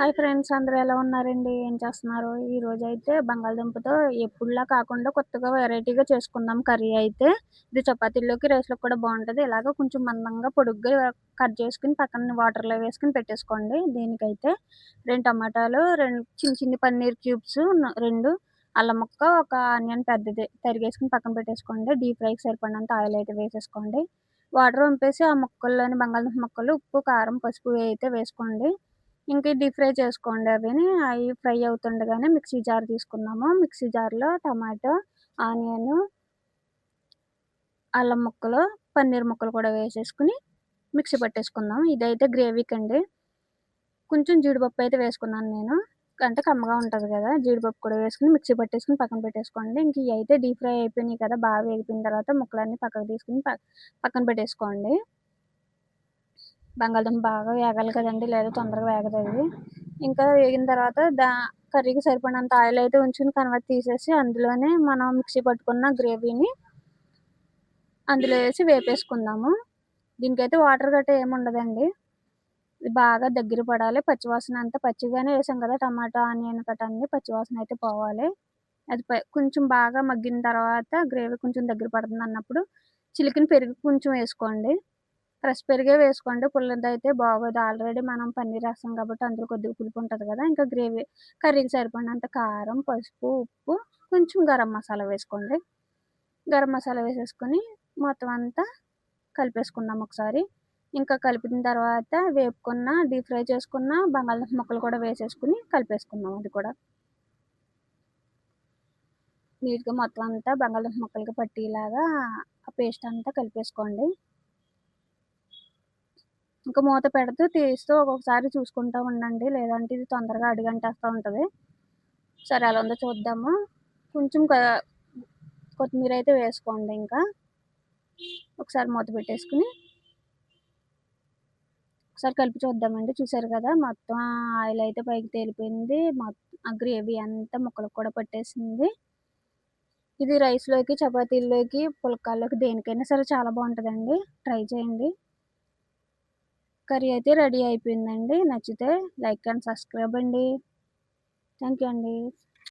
Hi friends అందరూ ఎలా ఉన్నారండి? ఏం చేస్తున్నారు? ఈరోజు అయితే బంగాళదుంపతో ఎప్పుడులా కాకుండా కొత్తగా వెరైటీగా చేసుకుందాం కర్రీ అయితే. ఇది చపాతీల్లోకి రైస్లోకి కూడా బాగుంటుంది. ఇలాగ కొంచెం మందంగా పొడుగ్గా కట్ చేసుకుని పక్కన వాటర్లో వేసుకుని పెట్టేసుకోండి. దీనికైతే రెండు టమాటాలు రెండు చిన్న చిన్న పన్నీర్ క్యూబ్స్ రెండు అల్లం ముక్క ఒక ఆనియన్ పెద్దది తరిగేసుకుని పక్కన పెట్టేసుకోండి. డీప్ ఫ్రైకి సరిపడినంత ఆయిల్ అయితే వేసేసుకోండి. వాటర్ పంపేసి ఆ ముక్కల్లోని బంగాళదుంప ముక్కలు ఉప్పు కారం పసుపు అయితే వేసుకోండి. ఇంకా డీప్ ఫ్రై చేసుకోండి అవిని. అవి ఫ్రై అవుతుండగానే మిక్సీ జార్ తీసుకున్నాము. మిక్సీ జార్లో టమాటో ఆనియన్ అల్లం ముక్కలు పన్నీర్ ముక్కలు కూడా వేసేసుకుని మిక్సీ పట్టేసుకుందాం ఇదైతే గ్రేవీకి అండి కొంచెం జీడిపప్పు అయితే వేసుకున్నాను నేను. అంటే కమ్మగా ఉంటుంది కదా జీడిపప్పు కూడా వేసుకుని మిక్సీ పట్టేసుకుని పక్కన పెట్టేసుకోండి. ఇంక ఇవి అయితే డీప్ ఫ్రై అయిపోయినాయి కదా బాగా వేగిపోయిన తర్వాత ముక్కలన్నీ పక్కకు తీసుకుని పక్కన పెట్టేసుకోండి. బంగాళదుంప బాగా వేగాలి కదండి లేదా తొందరగా వేగదు అది. ఇంకా వేగిన తర్వాత దా కర్రీకి సరిపడినంత ఆయిల్ అయితే ఉంచుకుని కనవట్ తీసేసి అందులోనే మనం మిక్సీ పట్టుకున్న గ్రేవీని అందులో వేసి వేపేసుకుందాము. దీనికైతే వాటర్ గట్రా ఏమి ఉండదండి. ఇది బాగా దగ్గర పడాలి. పచ్చివాసన అంతా పచ్చిగానే వేసాం కదా టమాటా ఆనియన్ కట్ట అన్ని పచ్చివాసన అయితే పోవాలి. అది కొంచెం బాగా మగ్గిన తర్వాత గ్రేవీ కొంచెం దగ్గర పడుతుంది అన్నప్పుడు చిలికిన పెరుగు కొంచెం వేసుకోండి. ఫ్రెష్ పెరిగే వేసుకోండి. పుల్లది అయితే బాగోదు. ఆల్రెడీ మనం పన్నీర్ వేస్తాం కాబట్టి అందులో కొద్దిగా పులుపు ఉంటుంది కదా. ఇంకా గ్రేవీ కర్రీకి సరిపడినంత కారం పసుపు ఉప్పు కొంచెం గరం మసాలా వేసుకోండి. గరం మసాలా వేసేసుకొని మొత్తం అంతా కలిపేసుకుందాం ఒకసారి. ఇంకా కలిపిన తర్వాత వేపుకున్న డీప్ ఫ్రై చేసుకున్న బంగాళదుంప ముక్కలు కూడా వేసేసుకుని కలిపేసుకుందాం అది కూడా. నీట్గా మొత్తం అంతా బంగాళదుంప ముక్కలకి పట్టేలాగా ఆ పేస్ట్ అంతా కలిపేసుకోండి. ఇంకా మూత పెడుతూ తీస్తూ ఒక్కొక్కసారి చూసుకుంటూ ఉండండి. లేదంటే ఇది తొందరగా అడిగంటేస్తూ ఉంటుంది. సరే ఎలా ఉందో చూద్దాము. కొంచెం కొత్తిమీర అయితే వేసుకోండి ఇంకా. ఒకసారి మూత పెట్టేసుకుని. ఒకసారి కలిపి చూద్దామండి. చూసారు కదా మొత్తం ఆయిల్ అయితే పైకి తేలిపోయింది. మొత్తం ఆ గ్రేవీ అంతా ముక్కలకు కూడా పట్టేసింది. ఇది రైస్లోకి చపాతీల్లోకి పుల్కాల్లోకి దేనికైనా సరే చాలా బాగుంటుందండి. ట్రై చేయండి. కర్రీ అయితే రెడీ అయిపోయిందండి. నచ్చితే లైక్ అండ్ సబ్స్క్రైబ్ అండి. థ్యాంక్ యూ అండి.